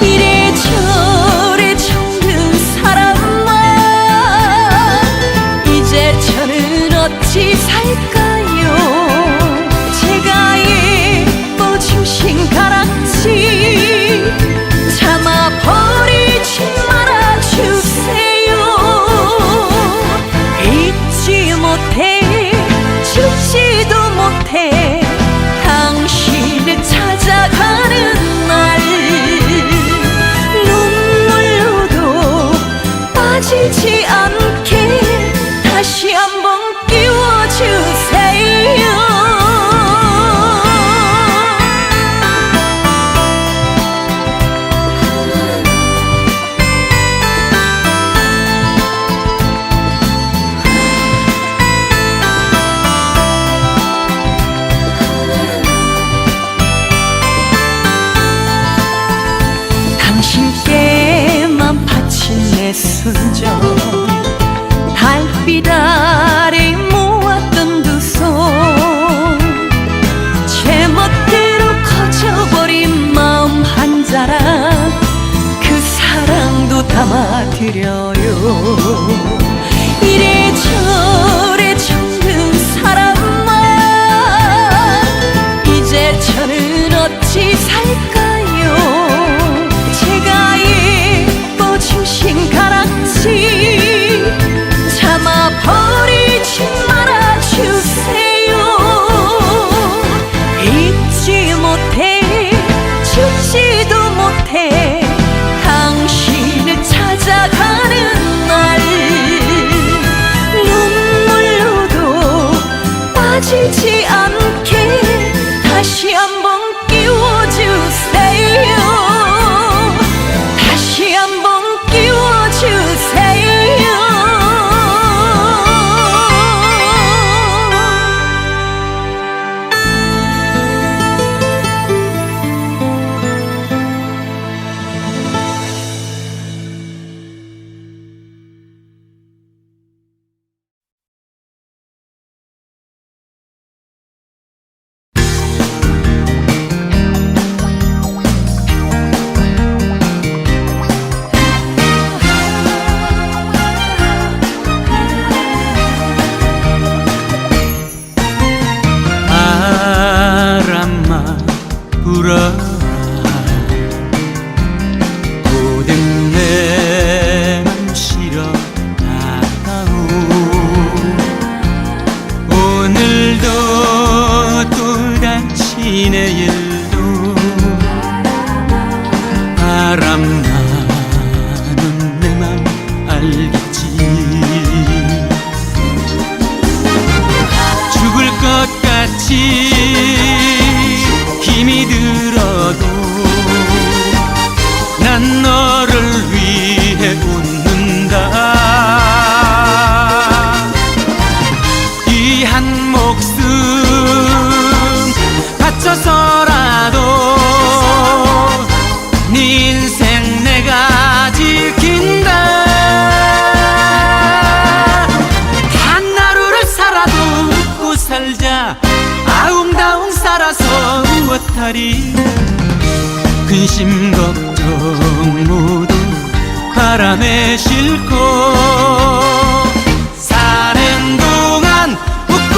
이래저래 정든 사람아. 이제 저는 어찌 살까? material Очі 살자. 아웅다웅 살아서 무엇하리? 근심 걱정 모두 바람에 싣고 사는 동안 웃고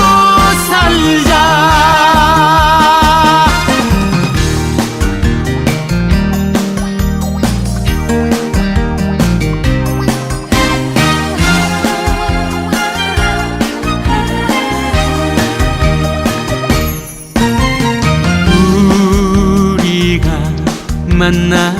살자. تمنى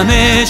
바람에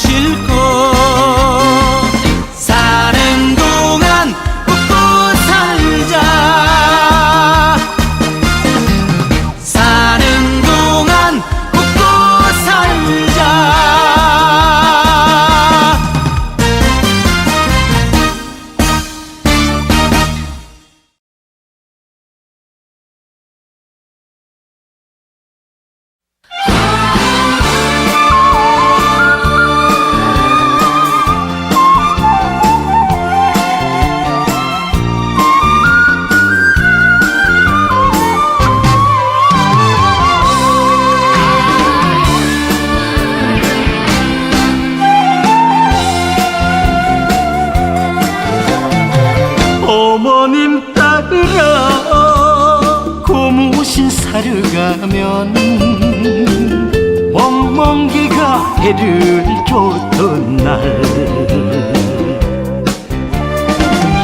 해를 줬던 날.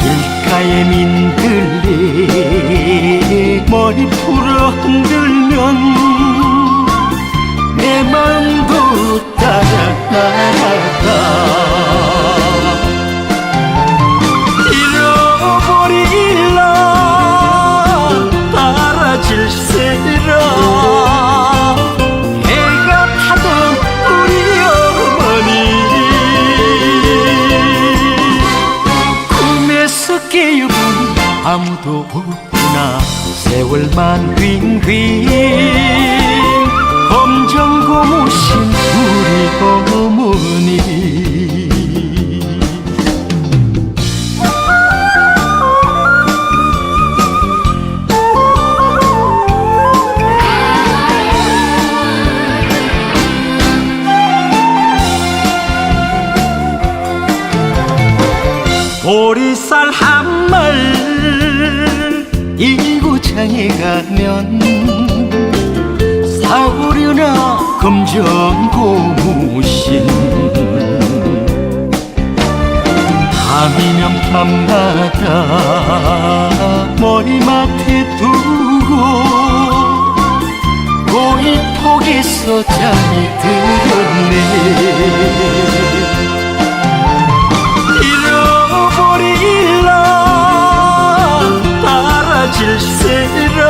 길가에 민들레 머리 풀어 흔들면 내 마음도 따라 나가 만 윙윙 검정 고무신 우리 어머니. 보리 가면 사오려나 검정 고무신 밤이면 밤마다 머리맡에 두고 고이폭에서 잠이 들었네 질세라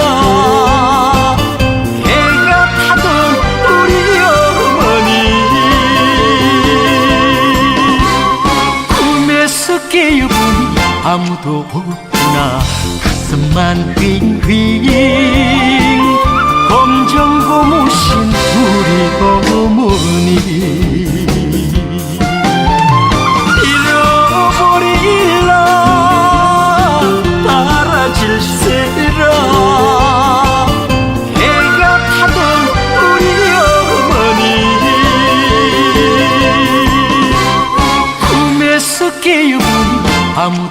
해가 타던 우리 어머니. 꿈에서 깨어보니 아무도 없구나. 가슴만 윙윙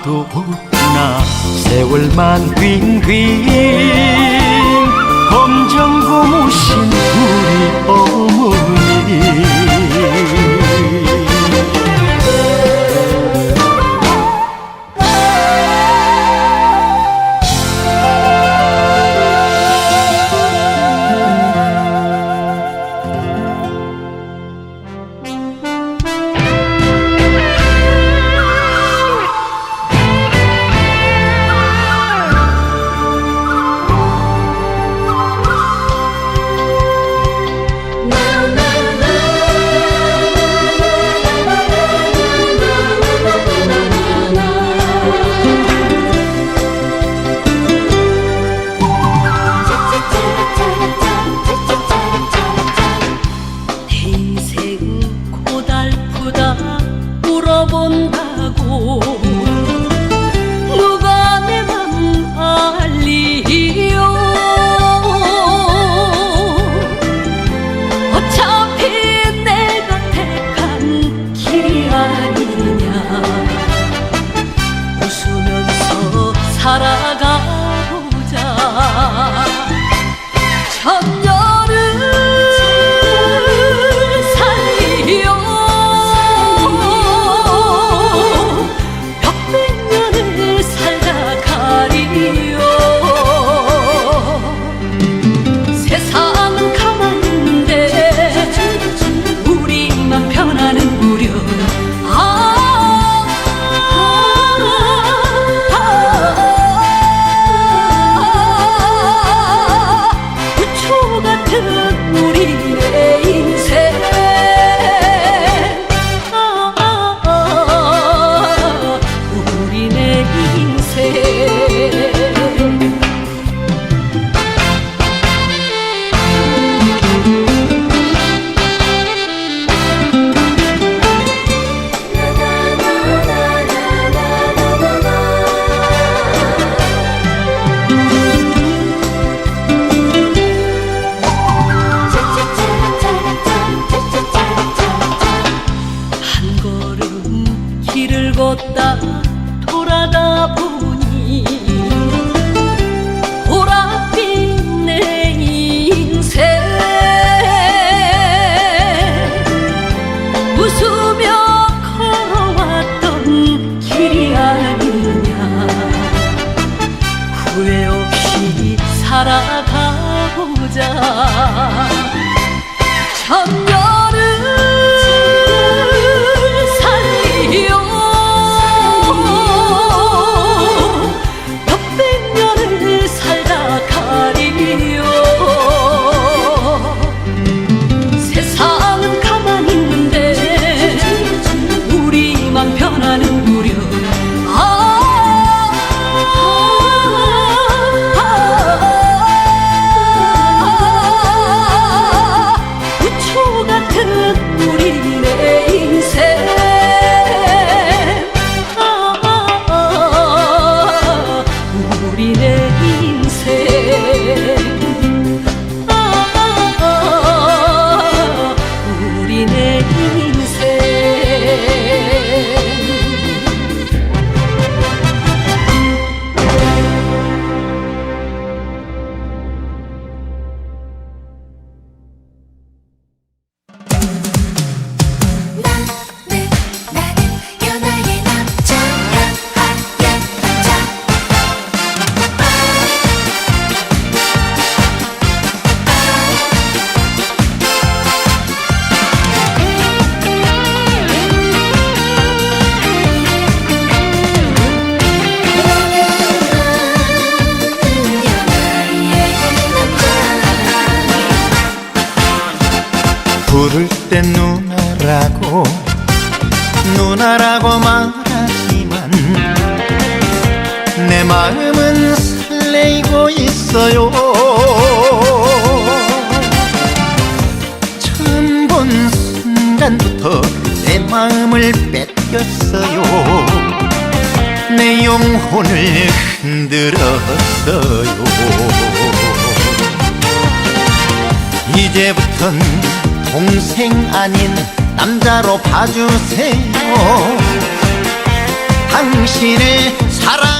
아무도 없구나 세 뺏겼어요. 내 영혼을 흔들었어요. 이제부턴 동생 아닌 남자로 봐주세요. 당신을 사랑